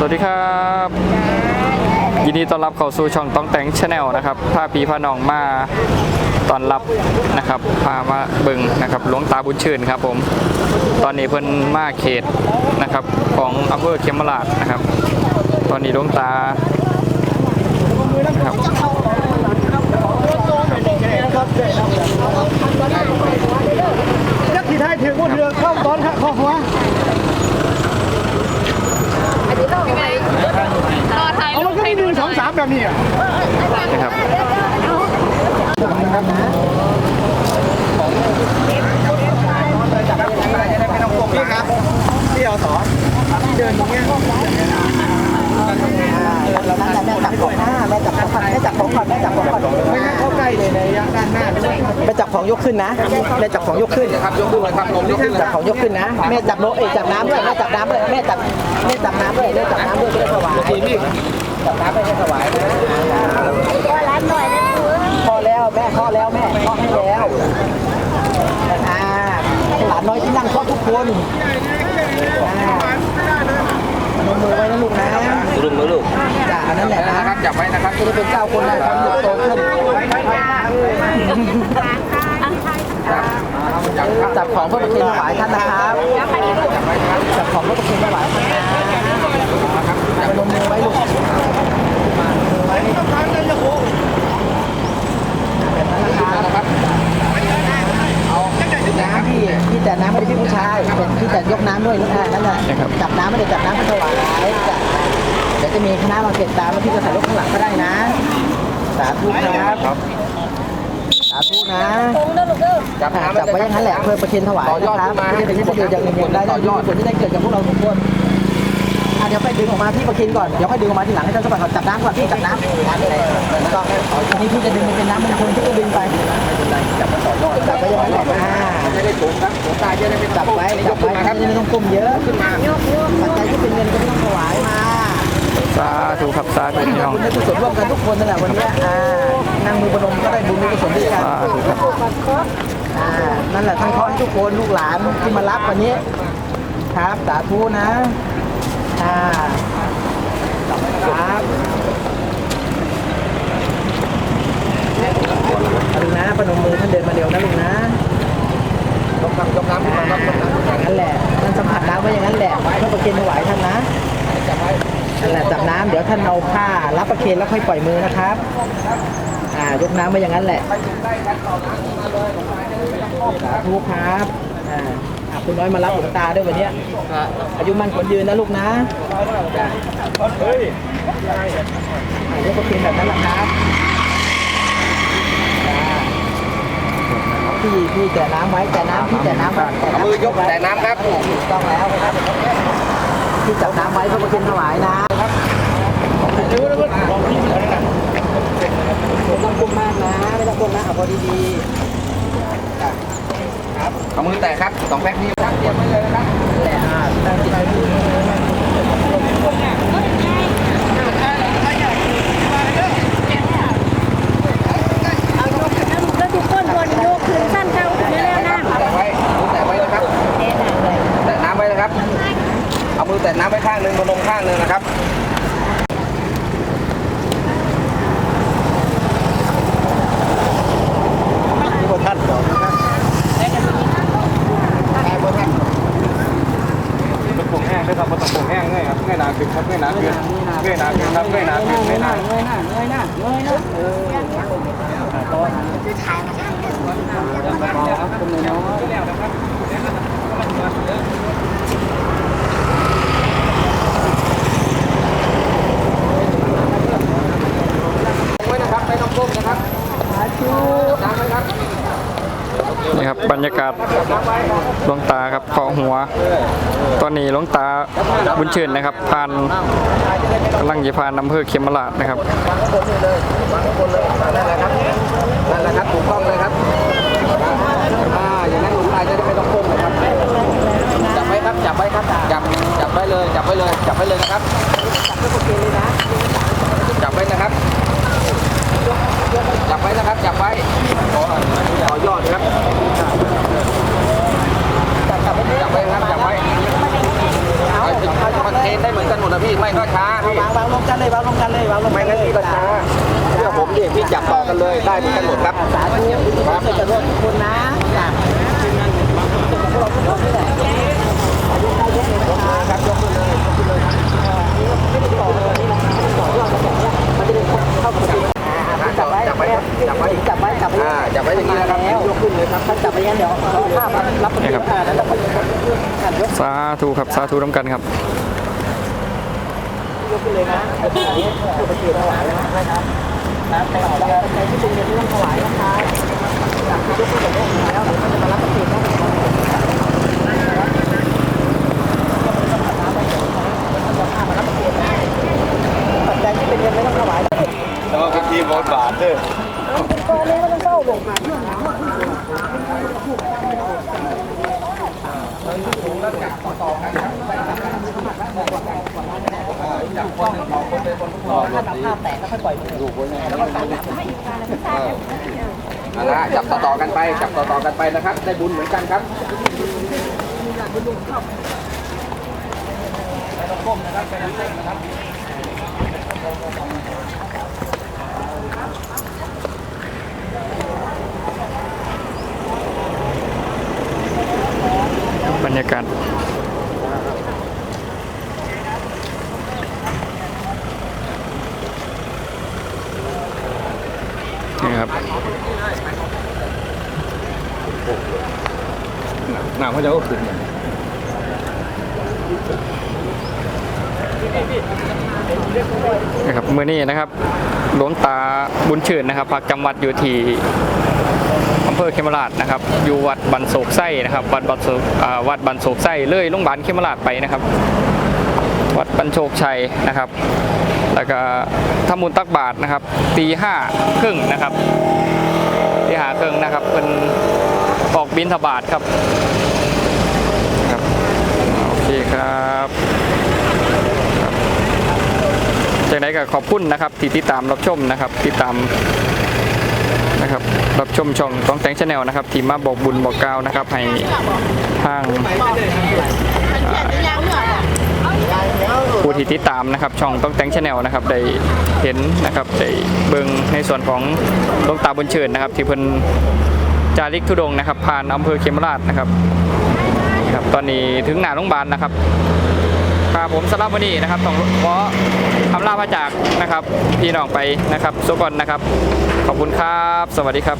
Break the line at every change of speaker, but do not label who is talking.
สวัสดีครับ ยินดีต้อนรับเข้าสู่ช่องต้องแต่งชาแนลนะครับพาปีพาน้องมาตอนรับนะครับพามาเบึงนะครับหลวงตาบุญชื่นครับผม ตอนนี้เพิ่นมาเขตนะครับของอำเภอเขมราชนะครับ ตอนนี้หลวงตานะครับ
ยักษ์ที่ไทยถึงว่าเรือเข้าตอนข้อหัว
รอถ่าย
เอา
รู
มัน
ป
ก็
ให้
มีห
ดู
นึ่ง
ห
ส
น่
อ
อง ย
สาม แบบนี้อะ
นะครับ
พี่ครับพี่เอาสอนเดินตรงเนี้ย
เรานั่นแหละแม่จับของหน้าแม่จับของก่อนแม่จับของก่อนแม่จับของก่อน
ไม่งั้นเข้าใกล้เลยในระยะด้านหน้าไม่ได้
แม่จับของยกขึ้นนะแม่จับของยกขึ้น
ครับยกขึ้นเลยครับลงยกขึ้นเลย
จับของยกขึ้นนะแม่จับโนเอยจับน้ำด้วยแม่จับน้ำด้วยแม่จับแม่จับน้ำด้วยแม่จับน้ำด้วยจะได้ถวาย
ทีนี่
จับน้ำไปให้ถวายนะพอแล้วแม่พอแล้วแม่พอให้แล้วอ่าหลานน้อยที่นั่งชอบทุกคนอ่าลงมือไว้นะลูกนะ
ลุงมือลูก
จ้ะอันนั้นแหละนะ
ครับจับไว้นะครับ
จะได้เป็นเจ้าคนได้ความหยุดโตขึ้นจับของเพื่อประเคนถวายท่านนะครับ จับของเพื่อประเคนถวายท่านนะเอาลงมือไว้ลูกแบบนั้นนะครับเอาน้ำพี่พี่แต่น้ำไม่ได้พี่ผู้ชายเป็นพี่แต่ยกน้ำด้วยนะ อ่านั่นแหละจับน้ำไม่ได้จับน้ำไม่ถวายจ้ะเดี๋ยวจะมีคณะมาเก็บตามแล้วพี่จะถ่ายรูปข้างหลังก็ได้นะ สาธุครับ สาธุนะ
จับ
อ่า
น้ำ
จับไว้อย่างนั้นแหละเพื่อประเคนถวายนะครับไม่ได้เป็นที่เดียวอย่างเดียวได้ต่อยอดผลที่ได้เกิดกับพวกเราทุกคนอะ เดี๋ยวไปดึงออกมาพี่ประเคนก่อน เดี๋ยวค่อยดึงออกมาทีหลังให้ท่านสมบัติจับน้ำก่อนพี่จับน้ำแล้วก็ทีนี้พี่จะดึงมันเป็นน้ำมงคลที่จะดึงไปจับมาต่อยอดจับไว้อย่างนั้นแหละอ่า
จะได้ถุงครับถุงตาจะได้ไม่
จับไว้จับไว้ไม่ต้องก้มเยอะ
ขึ้นมา
ปัจจัยที่เป็นเงินก็ต้องถวายมา
สาธุครับสาธุพี่น้อง
บุญให้กุศลร่วมกันทุกคนนั่นแหละวันนี้อ่านั่งมือประนมก็ได้บุญมีกุศลด้วยกัน
สาธุครับ
อ่านั่นแหละท่านขอให้ทุกคนลูกหลานที่มารับวันนี้ ครับสาธุนะ อ่าครับลูกนะประนมมือท่านเดินมาเร็วนะลูกนะ
ยกน้ำยกน้ำขึ้นมาครับยกน้ำ
อย่างนั้นแหละท่านสัมผัสน้ำไว้อย่างนั้นแหละเพื่อประเคนถวายท่านนะนั่นแหละจับน้ำเดี๋ยวท่านเอาผ้ารับประเคนแล้วค่อยปล่อยมือนะครับอ่ายกน้ำไว้อย่างนั้นแหละสาธุครับอ่าอะ คุณน้อยมารับหลวงตาด้วยวันเนี้ยอายุมั่นขวัญยืนนะลูกนะจ้ะอ่ายกประเคนแบบนั้นแหละครับจ้ะพี่พี่แกะน้ำไว้แกะน้ำพี่แกะน้ำไว้แกะ
เอา
น้ำ
มือยกแต่น้ำครับ
ถูกต้องแล้วครับพี่จับน้ำไว้เพื่อประเคนถวายนะไม่ต้องกลุ้มมากนะไม่ต้องกลุ้มนะเอาพอดีๆ จ้ะ
เอามือแตะครับสองแพ็คนี้ครับเตรียมไว้เลยนะครับ
แหละตั้งใจดู
เข้าถึงแล้วนะ
แตะไว้มือแตะไว้นะครับแตะน้ำไว้นะครับเอามือแตะน้ำไว้ข้างหนึ่งบนลงข้างหนึ่งนะครับ
ที่บนท่านบอกนะครับ
มันผงแห้งด้วย ครับมันต้องผงแห้งง่ายครับง่ายหนาขึ้นครับง่ายหนาขึ้นง่ายหนาขึ้นครับง่ายหนาขึ้นง่ายหนา
เงยหน้าเงยหน้าเงยหน้าเออต้อนครับคุณน้อย
ไว้นะครับไม่ต้องก้มนะครับน้ำไว้ครับ
นี่ ครับหลวงตาครับขอหัว ตอนนี้หลวงตาบุญเชิญนะครับผ่านกำลังจะผ่านอำเภอเขมราชนะครับ
นั่นแหละครับนั่นแหละครับถูกต้องเลยครับอ่าอย่างนั้นหลวงตาจะได้ไม่ต้องก้มเลยครับจับไว้ครับจับไว้ครับจับจับไว้เลยจับไว้เลยจับไว้เลยนะครับจับไว้นะครับ จับไว้นะครับ จับไว้ขอขอยอดนะครับ จับไว้ครับ จับไว้เอาประเคนได้ ได้เหมือนกันหมดนะพี่ไม่ก็ช้าพี่
วางวางลงกันเลยวางลงกันเลยวางลง
ไม่งั้นพี่ก็ช้าเชื่อผมดิพี่จับต่อกันเลยได้เหมือนกันหมดครับ
สาธุครับจะร่วมคุณนะจ้ะพวกเราทุกคนนี่แหละ
ครับยกขึ้นเลย
จับไว้
จับไว้จับไว้
จับไว้จับไว้
อ่าจับไว้อย่างนี้นะครับยกขึ้นเลยครับ
ถ้าจับไปงั้นเดี๋ยวเขาภาพรับ
นี่ครับ
อ่าแล้วเราก็ขันยก
สาธุครับสาธุน้ำกันครับ
ยกขึ้นเลยนะอันนี้คือไปเกี่ยวถวายนะครับนะแต่เราใจที่เป็นเงินที่ต้องถวายนะคะอยากยกขึ้นจากโลกแล้วเดี๋ยวมันจะมารับประเคนต้องปัจจัยที่เป็นเงินไม่ต้องถวาย
แล้วก็ทีมบอลบา ทเด้อ
ถ้าทำภาพแตกก็ค่อยปล่อยลูกไว้ไงแล้วก็ตัดน้ำ
เอาละจับต่อๆกันไป จับต่อๆกันไปนะครับ ได้บุญเหมือนกันครับ
บรรยากาศนี่ครับ
ห นังเขาจะก็ขึ้น
นะครับมือนี้นะครับหลวงตาบุญชื่นนะครับพักจำวัดอยู่ที่อำเภอเขมราชนะครับ อยู่วัดบันโศกไส้นะครับ วัดบันโศกวัดบันโศกไส้เลยโรงพยาบาลเขมราชไปนะครับ วัดบันโชคชัยนะครับ แล้วก็ทำบุญตักบาทนะครับตีห้าครึ่งนะครับตีห้าครึ่งนะครับเป็นออกบินทบาทครับ ครับจากนั้นก็ขอบคุณนะครับ ที่ติดตามรับชมนะครับติดตามนะครับรับชมช่องต้องแต่งชาแนลนะครับ ที่มาบอกบุญบอกกล่าวนะครับ ให้ทางผู้ที่ติดตามนะครับ ช่องต้องแต่งชาแนลนะครับได้เห็นนะครับได้เบิ่งในส่วนของลวงตาบุญเชิญนะครับ ที่เพิ่นจาริกทุดงนะครับ ผ่านอำเภอเขมราชนะครับ ครับ ตอนนี้ถึงหน้าโรงพยาบาลนะครับครับผมสำหรับวันนี้นะครับต้องขอคำลาพระจากนะครับ พี่น้องไปนะครับสุกอนนะครับ ขอบคุณครับ สวัสดีครับ